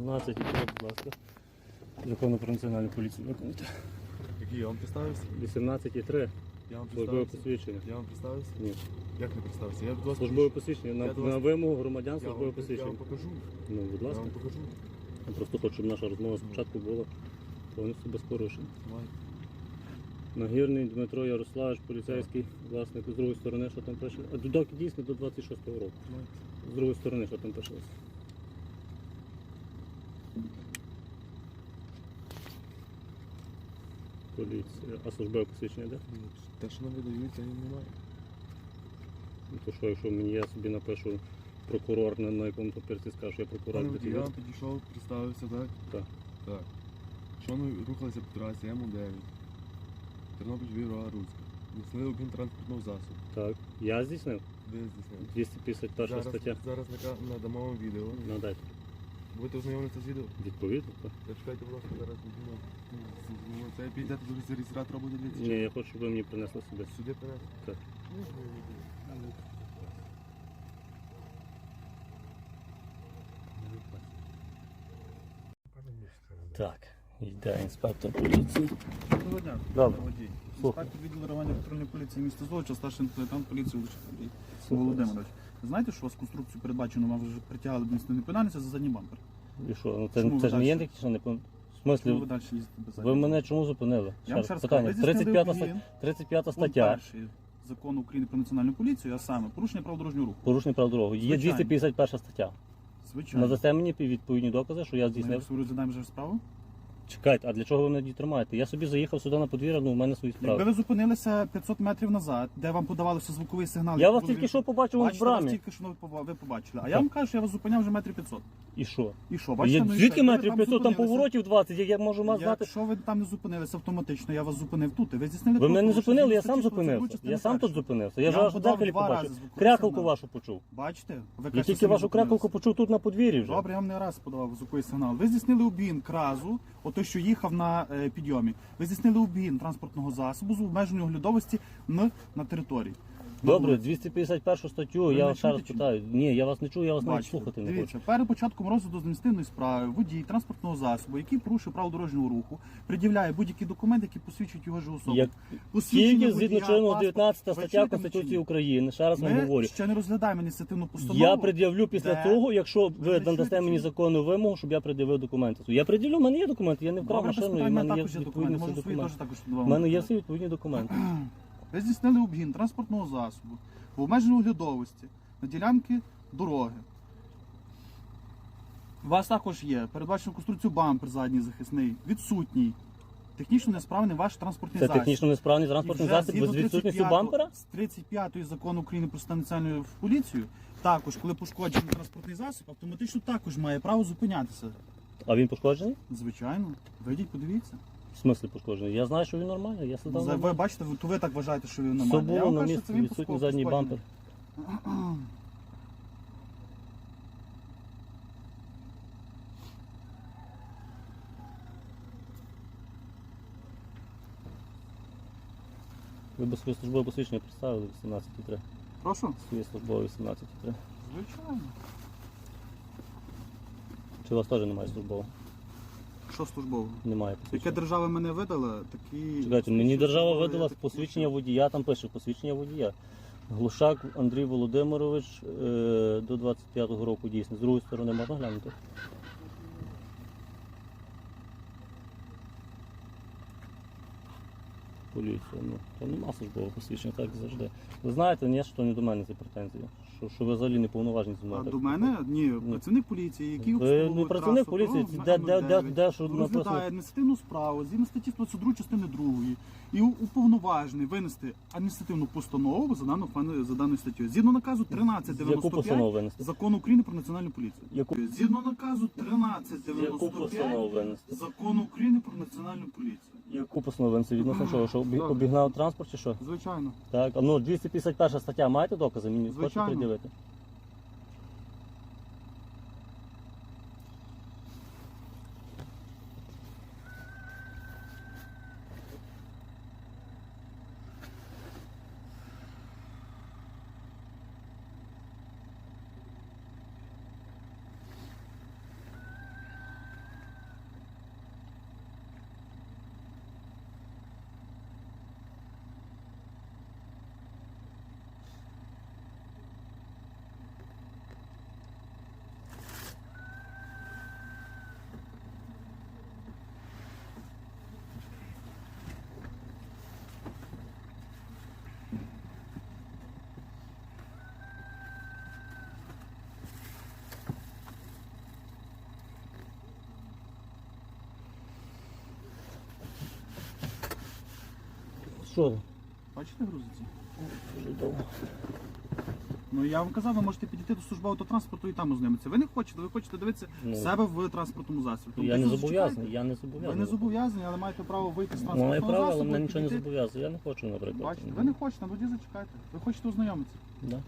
18 будь ласка. Закону про національну поліцію виконуйте. Який я вам представився? 18,3. Я вам Службове представився? посвідчення. Я вам представився? Ні. Як не представився? Я до вас Службове підійшов. посвідчення. Я На, до вас- на вимогу громадян Я службове вам, я посвідчення. вам покажу. Ну, будь Я ласка. вам покажу. Я просто хочу, щоб наша розмова спочатку була повністю без порушень. Давай. Нагірний Дмитро Ярославович, поліцейський власник з другої сторони, що там пише. А додок дійсно до 26-го року. Давай. З другої сторони, що там пише. Поліція. А службове посвідчення де? Ну, Те, що нам видають, я немає. Ну, То що, якщо мені я собі напишу прокурор на, на якому папірці скажу, що я прокурор Пане для водій, я тебе. вам підійшов, представився, так? Так. Так. Що ми рухалися по трасі М9. Тернопіль Віра Руська. Несли один транспортного засобу. Так. Я здійснив? Ви здійснили. 251 Зараз, стаття. зараз нака- надамо вам відео. Надайте. Будете ознайомитися з відео? Відповідно. так. Зачекайте, будь ласка, зараз візьмемо. Ну, Це підете до реєстратора буде дивитися. Ні, я хочу, щоб ви мені принесли сюди. Сюди принесли? Так. Так, йде інспектор поліції. Доброго дня. Добре. Водій. Інспектор відділу реагування патрульної поліції міста Золоча, старший лейтенант поліції Володимирович. Знаєте, що у вас конструкцію передбачено, вам вже притягали до адміністративної відповідальності за задній бампер? І що? Ну це, Чому це ви ж не є далі? такі, що не пон- В Чому ви далі їздите без ви мене чому зупинили? Я вам ще раз питання. кажу, ви здійснили 35, обгін. ста- 35 Пункт стаття. перший закону України про національну поліцію, а саме порушення прав дорожнього руху. Порушення прав дороги. Є Звичайно. 251 стаття. Звичайно. Надасте мені відповідні докази, що я Ми здійснив. розглядаємо вже справу. Чекайте, а для чого ви мене тримаєте? Я собі заїхав сюди на подвір'я, ну у мене свої Якби справи. ви зупинилися 500 метрів назад, де вам подавалося звуковий сигнал. Я вас був тільки що побачив вон в Бачите, вас брамі. тільки що ви поба- ви побачили. А я вам кажу, що я вас зупиняв вже метрів 500. І що? І що, бачите? ну і звідки що? Ви метрів 500, там зупинилися. поворотів 20, як я можу мати знати. Якщо ви там не зупинилися автоматично, я вас зупинив тут. і Ви здійснили Ви мене не правопорушення зупинили, я згідно сам статті процедури зупинився. частини Я сам тут першої. зупинився. Я Я ж вам вашу подав дзеркалі два побачив. рази звуковий Крякалку сигнал. вашу почув. Бачите? Ви Я кажете, тільки самі вашу зупинилися. крякалку почув тут на подвір'ї вже. Добре, я вам не раз подавав звуковий сигнал. Ви здійснили обгін кразу, ото що їхав на е, підйомі. Ви здійснили обгін транспортного засобу з обмеженою оглядовості на, на території. Добре, 251 статтю, я вас ще раз питаю. Ні, я вас не чую, я вас навіть Бачите, слухати не дивіться, хочу. перед початком розгляду адміністративної справи водій транспортного засобу, який порушив право дорожнього руху, пред'являє будь-який документ, який посвідчують його ж особу. Як тільки згідно водія, чинного паспорт. 19 Ви стаття чуєте мене Конституції ні? України, ще раз вам Ми говорю. ще не розглядаємо ініціативну постанову. Я пред'явлю після де- того, якщо ви Ви надасте чуєте мені чи ні? законну вимогу, щоб я пред'явив документи. Я пред'явлю, в мене є документи, я не вкрав Добре, без машину, і в питань, в мене є також є відповідні документи. всі Можу свої теж документи. також У мене є всі відповідні документи. Ви здійснили обгін транспортного засобу в обмеженій оглядовості на ділянки дороги. У вас також є передбачено конструкцію бампер задній захисний, відсутній. Технічно несправний ваш транспортний Це засіб. технічно несправний транспортний І вже засіб згідно без відсутністю 35 бампера? З 35 закону України про стан національної поліцію, також, коли пошкоджений транспортний засіб, автоматично також має право зупинятися. А він пошкоджений? Звичайно. Вийдіть, подивіться. В смислі пошкоджений? Я знаю, що він нормальний, я сідав За- Ви нормально. бачите, ви- то ви так вважаєте, що він Все нормальний. Я було вам на кажу, що місці, це він відсутній пошкод- задній пошкоджений. бампер. Ви без своє службове посвідчення представили 18,3. Прошу? Своє службове 18,3. Звичайно. Чи у вас теж немає службового? Що службово? Немає Яке посвідчення. держава мене видала, такі. Чекайте, мені держава видала посвідчення водія, там пише посвідчення водія. Глушак Андрій Володимирович е, до 25-го року дійсно. З другої сторони можна глянути? Поліція, ну, то нема службового посвідчення, так завжди. Ви знаєте, ні, що не до мене ці претензії. Що, що ви взагалі не повноважені зі мною. А так до мене? Ні, працівник поліції, який Ви обслуговує не працівник трасу поліції, дорогу де- де- де- М9, де що написано? розглядає адміністративну справу згідно статті 22 частини 2 і у- уповноважений винести адміністративну постанову за дану фан- за даною статтею. Згідно наказу Яку 1395 постанову винести? закону України про національну поліцію. Яку, Згідно наказу яку 1395 постанову винести? закону України про національну поліцію. Яку постанову? Відносно чого? Що обі- обігнав транспорт чи що? Звичайно. Так, а ну 251 стаття, маєте докази? Мені хочете Звичайно. придивити? Що? Бачите, грузиться? Дуже довго. Ну я вам казав, ви можете підійти до служби автотранспорту і там ознайомитися. Ви не хочете, ви хочете дивитися Ну. себе в транспортному засобі. Тому Я не просто зобов'язаний, зачекайте. я не Ви зобов'язаний. не зобов'язані, але маєте право вийти з Маю транспортного право, але засобу. мене нічого не підійти. зобов'язує. Я не хочу, наприклад. Бачите, ви не хочете, ну тоді зачекайте. Ви хочете ознайомитися. Да.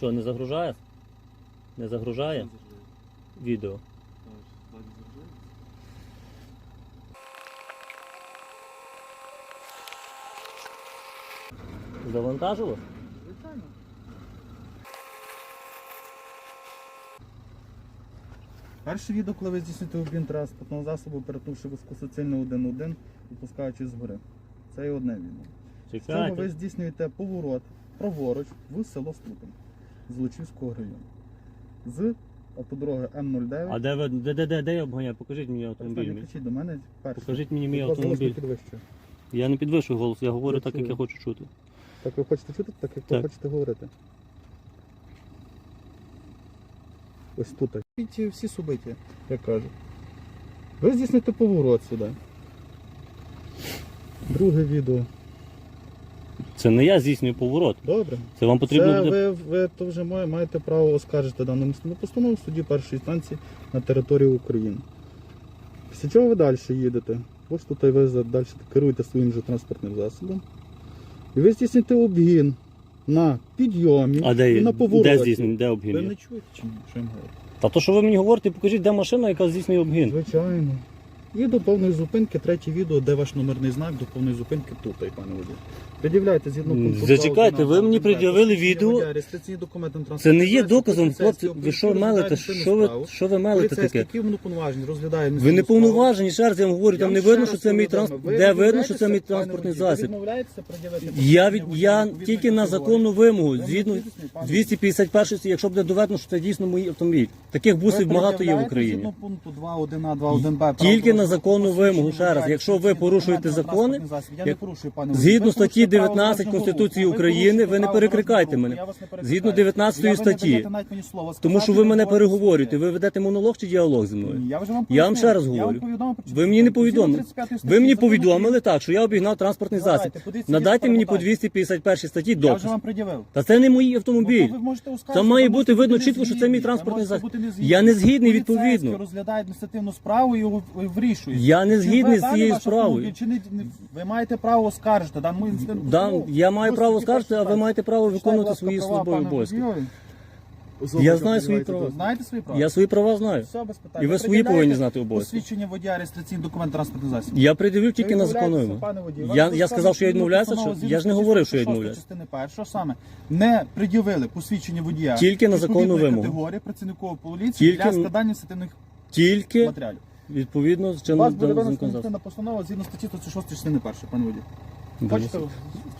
Що, не загружає? Не загружає відео? Завантажило? Звичайно. Перше відео, коли ви здійснюєте обмін транспортного засобу, перетнувши високосуцільно 1-1, випускаючи згори. Це і одне відео. З цього ви здійснюєте поворот праворуч в село Струтин з Лучівського району. З автодороги М09. А де ви де, де, де, де я обганяю? Покажіть мені автомобіль. Мій. не кричіть до мене перше. Покажіть мені мій Будь ласка, автомобіль. підвищує. Я не підвищую голос, я говорю Я так, як я хочу чути. Так ви хочете чути, так як Так. ви хочете говорити. Ось тут. Ті всі субиті, як кажуть. Ви здійсните поворот сюди. Друге відео. Це не я здійснюю поворот. Добре. Це вам потрібно Це буде. ви, ви то вже має- маєте право оскаржити дану місцеву постанову в суді першої інстанції на території України. Після чого ви далі їдете? Ось тут ви за- далі керуєте своїм же транспортним засобом. І ви здійсните обгін на підйомі А де, і на повороті. де здійснює, де Ви обгін? не чуєте чи ні? Що я вам говорю? Та то, що ви мені говорите, покажіть, де машина, яка здійснює обгін. Звичайно. І до повної зупинки, третє відео, де ваш номерний знак до повної зупинки тут, пане водій. Пред'являйте згідно пункту зачекайте, ви мені пред'явили відео. реєстраційні документи на Це не є доказом, хлопці. Ви що мелите? Що ви, що ви мелите таке? повноважені, розглядає Ви не повноважені, ще раз я вам говорю, там не видно, що це мій транспорт. Де видно, що це мій транспортний засіб. Я, від, я тільки на законну вимогу, згідно мені поясніть, пане 251, якщо буде доведено, що це дійсно мій автомобіль. Таких бусів багато є в Україні. Згідно пункту 2.1а, 2.1б. Тільки на законну вимогу, ще раз, якщо ви порушуєте закони. Як-. Згідно статті порушуєте 19 Конституції. України, ви не перекрикайте мене. Згідно 19 Я- ви не статті. Тому що ви мене переговорюєте. Ви ведете монолог чи діалог зі мною? Я вже вам Я вам пояснив. ще раз Я вам говорю. повідомив, про Ви мені не повідомили. 35 Ви мені закону повідомили так, що я обігнав транспортний Давайте, засіб. подивіться Надайте мені по клопотання. 251 статті. Я допис. вже вам пред'явив. Та це не мій Ну, автомобіль. то ви можете оскаржити, має ви бути можете видно бути чітко, що це мій незгідні. транспортний можете засіб. бути незгідні. Я не згідний Поліцейський відповідно. розглядає адміністративну справу і його вирішує. Я не згідний з цією справою. Чи не, не- ви маєте право оскаржити дану інцидентну Да, постанову. я маю право собі оскаржити, а ви маєте право виконувати свої права службові обов'язки. Я знаю свої права. Знаєте свої права? Я свої права знаю. Все, без питань. І ви свої пред'являєте повинні знати обов'язки. Посвідчення водія, реєстраційний документ, транспортний засіб. Я пред'явив тільки на водій. Я, я сказав, що я відмовляюся, що я ж не говорив, що я відмовляюся. частини першої, що саме не пред'явили посвідчення водія Тільки на законну відповідної вимогу. категорії працівникової поліції Тільки для складання адміністративних Тільки матеріалів. Відповідно з У вас буде винесена законодавства. адміністративна постанова згідно статті 106 частини 1, пане водій.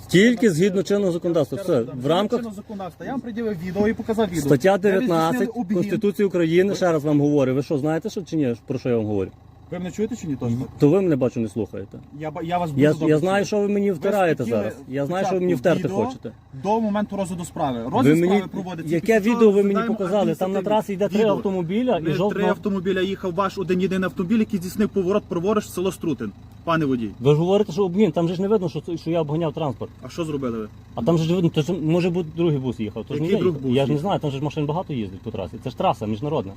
Тільки згідно чинного законодавства. Все, в рамках Чинного законодавства. Я вам приділив відео і показав відео. стаття Де ви 19 обгін. Конституції України, ще раз вам говорю. Ви що, знаєте, що чи ні, про що я вам говорю? Ви мене чуєте чи ні? Точно? То ви мене бачу, не слухаєте. Я, я вас дуже Я, я знаю, що ви мені втираєте хотіли зараз. Я знаю, що ви мені втерти відео, хочете. До моменту розгляду справи. Ви Розгляд мені справи проводиться. яке відео ви мені показали? Там на трасі йде три автомобіля і Не три автомобіля їхав ваш один єдиний автомобіль, який здійснив поворот праворуч в село Струтин. Пане водій. Ви ж говорите, що обгін, там же ж не видно, що, що я обганяв транспорт. А що зробили ви? А там же ж видно, то ж може бути другий бус їхав. То ж не Який друг бус Я ж не знаю, там же ж машин багато їздить по трасі. Це ж траса міжнародна.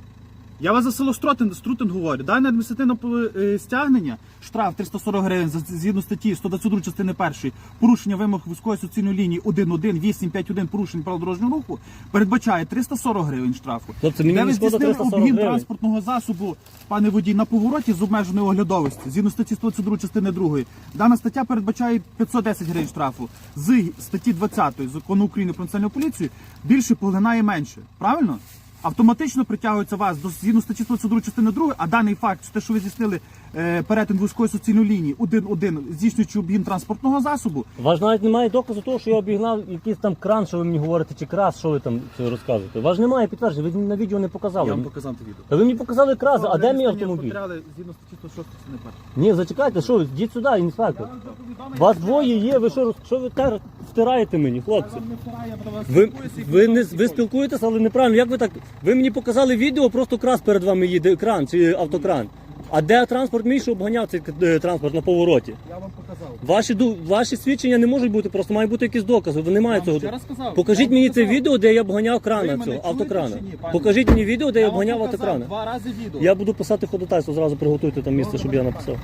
Я вас за село Струтин, Струтин говорю. Дане адміністративне е, стягнення, штраф 340 гривень за- згідно статті 122 частини 1, порушення вимог військової соціальної лінії 11851 порушень правил дорожнього руху, передбачає 340 гривень штрафу. Хлопці, мені Де не ви шкода здійснили 340 обгін гривень. транспортного засобу, пане водій, на повороті з обмеженою оглядовості, згідно статті 122 частини 2. Дана стаття передбачає 510 гривень штрафу. З статті 20 закону України про національну поліцію більше поглинає менше. Правильно? Автоматично притягується вас до згідно статті 122 частини 2, а даний факт, те, що ви здійснили е, перетин вузької суцільної лінії один-один, здійснюючи обгін транспортного засобу, У вас навіть немає доказу того, що я обігнав якийсь там кран, що ви мені говорите, чи крас, що ви там це розказуєте. У вас ж немає підтвердження, ви на відео не показали. я вам показав те відео. Та ви мені показали крас, а де мій автомобіль? матеріали Згідно статті 106 частини 1. Ні, зачекайте, що ви, йдіть сюди, інспектор. Вас двоє є, ви що, роз- що ви тер- втираєте мені, хлопці? Ви, ви, не, ви спілкуєтесь, але неправильно. Як ви так? Ви мені показали відео, просто крас перед вами їде екран чи автокран. А де транспорт мій, що обганяв цей е, транспорт на повороті? Я вам показав. Ваші, ду- ваші свідчення не можуть бути, просто має бути якісь докази. Ви не маєте цього. ще. Покажіть Я мені це відео, де я обганяв крана мене цього, чуєте автокрана. чи ні, пане? Покажіть мені відео, де я Я обганяв автокрана. Два рази відео. Я буду писати ходатайство, зразу приготуйте там місце, щоб я написав.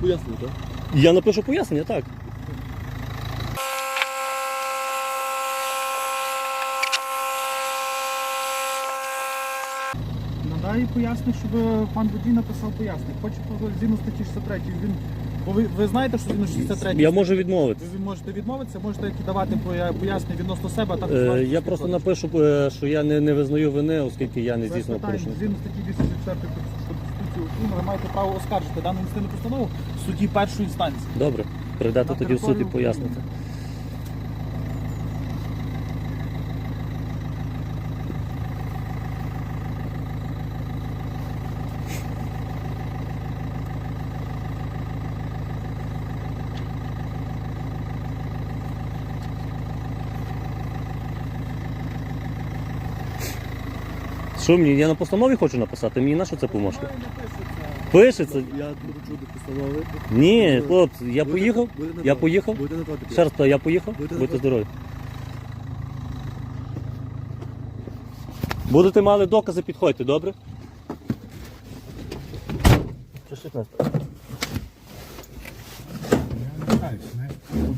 Пояснюю, так? Я напишу пояснення, так. Надай поясню, щоб пан водій написав пояснення. Хочу згідно статті 63. Він, бо ви, ви знаєте, що згідно 63 Я можу відмовитися. ви можете відмовитися, можете давати пояснення відносно себе, а також Е, Я просто напишу, е, що я не, не визнаю вини, оскільки я не питань, порушення. Згідно статті 204 Конституції України, ви маєте право оскаржити дану інститутну постанову в суді першої інстанції. Добре, На тоді в суд і територію Що мені? Я на постанові хочу написати, мені на що це поможе? Пишеться. Я доручу до постанови. Ні, хлопці, я поїхав. Будете Я поїхав. Будете на то Ще раз питаю, я поїхав. Будьте Будьте здорові. здорові. Будете мали докази, підходьте, добре?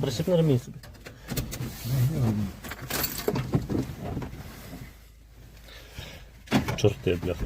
Пришип на ремінь собі. sortearlo